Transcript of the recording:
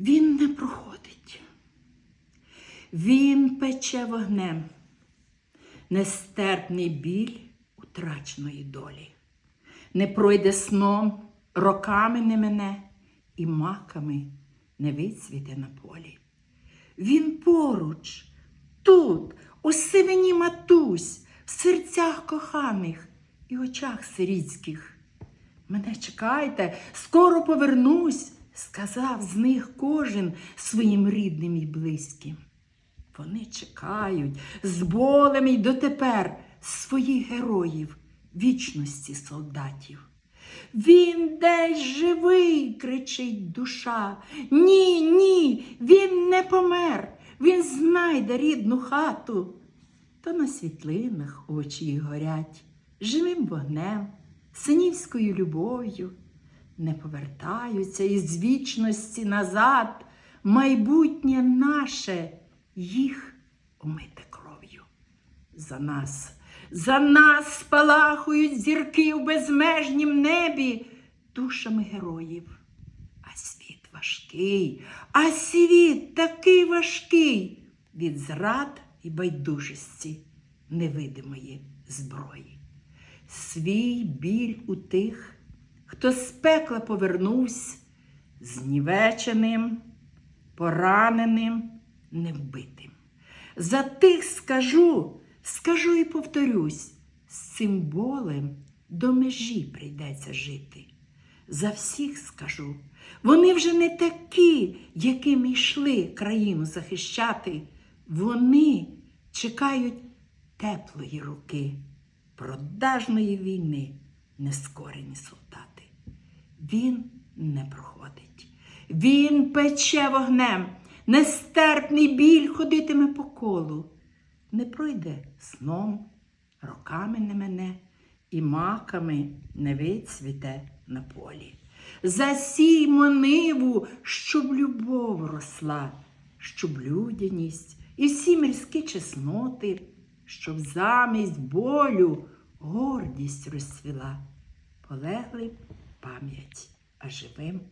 Він не проходить. Він пече вогнем, нестерпний біль утраченої долі. Не пройде сном, роками не мене, і маками не вицвіте на полі. Він поруч, тут, у сивині матусь, в серцях коханих і очах сирітських. Мене чекайте, скоро повернусь, сказав з них кожен своїм рідним і близьким. Вони чекають з болем і дотепер своїх героїв, вічності солдатів. Він десь живий, кричить душа. Ні, ні, він не помер, він знайде рідну хату. То на світлинах очі їх горять, живим вогнем, синівською любов'ю. Не повертаються із вічності назад, майбутнє наше їх омите кров'ю. За нас, за нас спалахують зірки в безмежнім небі душами героїв. А світ важкий, а світ такий важкий від зрад і байдужості невидимої зброї. Свій біль у тих, хто з пекла повернувся, знівеченим, пораненим, невбитим. За тих скажу, скажу і повторюсь, з цим болем до межі прийдеться жити. За всіх скажу, вони вже не такі, якими йшли країну захищати. Вони чекають теплої руки, продажної війни, нескорені солдати. Він не проходить. Він пече вогнем, нестерпний біль ходитиме по колу. Не пройде сном, роками не мене, і маками не вицвіте на полі. Засіймо ниву, щоб любов росла, щоб людяність і всі мирські чесноти, щоб замість болю гордість розцвіла. Полегли пам'ять, а живим